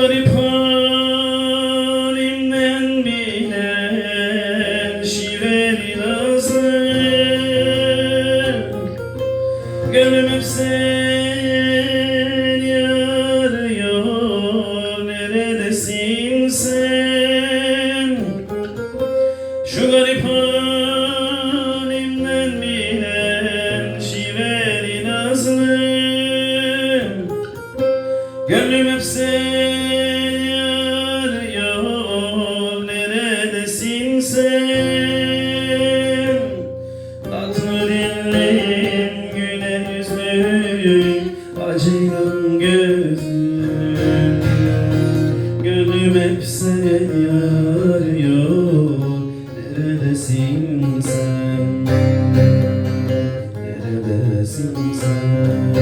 garip halimden bilen şiveli nazlı Gönlüm hep seni Neredesin sen? Şu Acıyan gözüm. Gönlüm hep seni arıyor. Neredesin sen? Neredesin sen?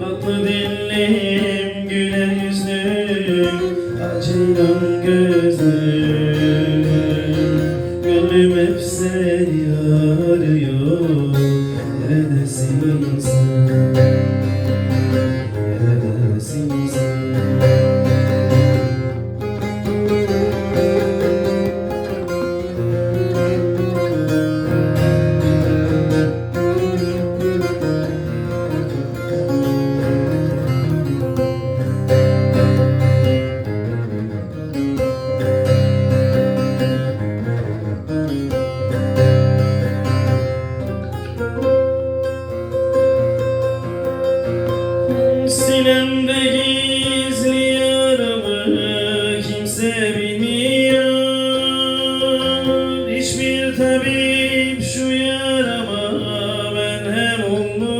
Tatlı dillim gülen yüzlüm Acıyan gözüm. Gönlüm hep seni Neredesin Sinemde gizli yaramı kimse bilmiyor. Hiçbir tabip şu yarama merhem olmuyor